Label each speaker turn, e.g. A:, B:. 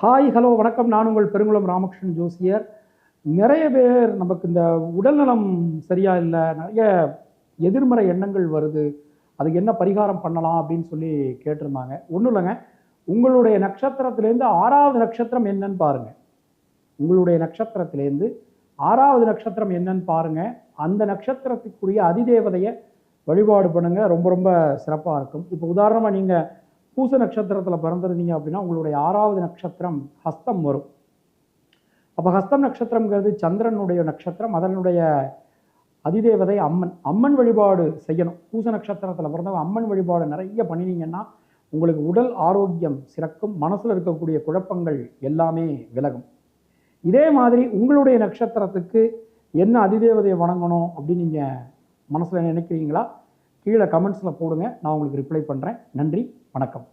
A: Hi hello வணக்கம். நான் உங்கள் பெருங்குளம் ராமகிருஷ்ணன் ஜோசியர். நிறைய பேர் நமக்கு இந்த உடல்நலம் சரியாக இல்லை நிறைய எதிர்மறை எண்ணங்கள் வருது. அதுக்கு என்ன பரிகாரம் பண்ணலாம் அப்படின்னு சொல்லி கேட்டிருந்தாங்க. ஒன்றும் இல்லைங்க. உங்களுடைய நட்சத்திரத்திலேருந்து ஆறாவது நட்சத்திரம் என்னன்னு பாருங்கள் உங்களுடைய நட்சத்திரத்திலேருந்து ஆறாவது நட்சத்திரம் என்னன்னு பாருங்க. அந்த நட்சத்திரத்துக்குரிய அதிதேவதையை வழிபாடு பண்ணுங்கள் ரொம்ப ரொம்ப சிறப்பாக இருக்கும். இப்போ உதாரணமாக நீங்கள் பூச நட்சத்திரத்தில் பிறந்திருந்தீங்க அப்படின்னா உங்களுடைய ஆறாவது நட்சத்திரம் ஹஸ்தம் வரும். அப்போ ஹஸ்தம் நட்சத்திரம்ங்கிறது சந்திரனுடைய நட்சத்திரம் அதனுடைய அதிதேவதை அம்மன். அம்மன் வழிபாடு செய்யணும். பூச நட்சத்திரத்தில் பிறந்தவங்க அம்மன் வழிபாடு நிறைய பண்ணினீங்கன்னா உங்களுக்கு உடல் ஆரோக்கியம் சிறக்கும் மனசில் இருக்கக்கூடிய குழப்பங்கள் எல்லாமே விலகும். இதே மாதிரி உங்களுடைய நட்சத்திரத்துக்கு என்ன அதிதேவதையை வணங்கணும் அப்படின்னு நீங்கள் மனசில் நினைக்கிறீங்களா? கீழே கமெண்ட்ஸில் போடுங்க. நான் உங்களுக்கு ரிப்ளை பண்ணுறேன் நன்றி. வணக்கம்.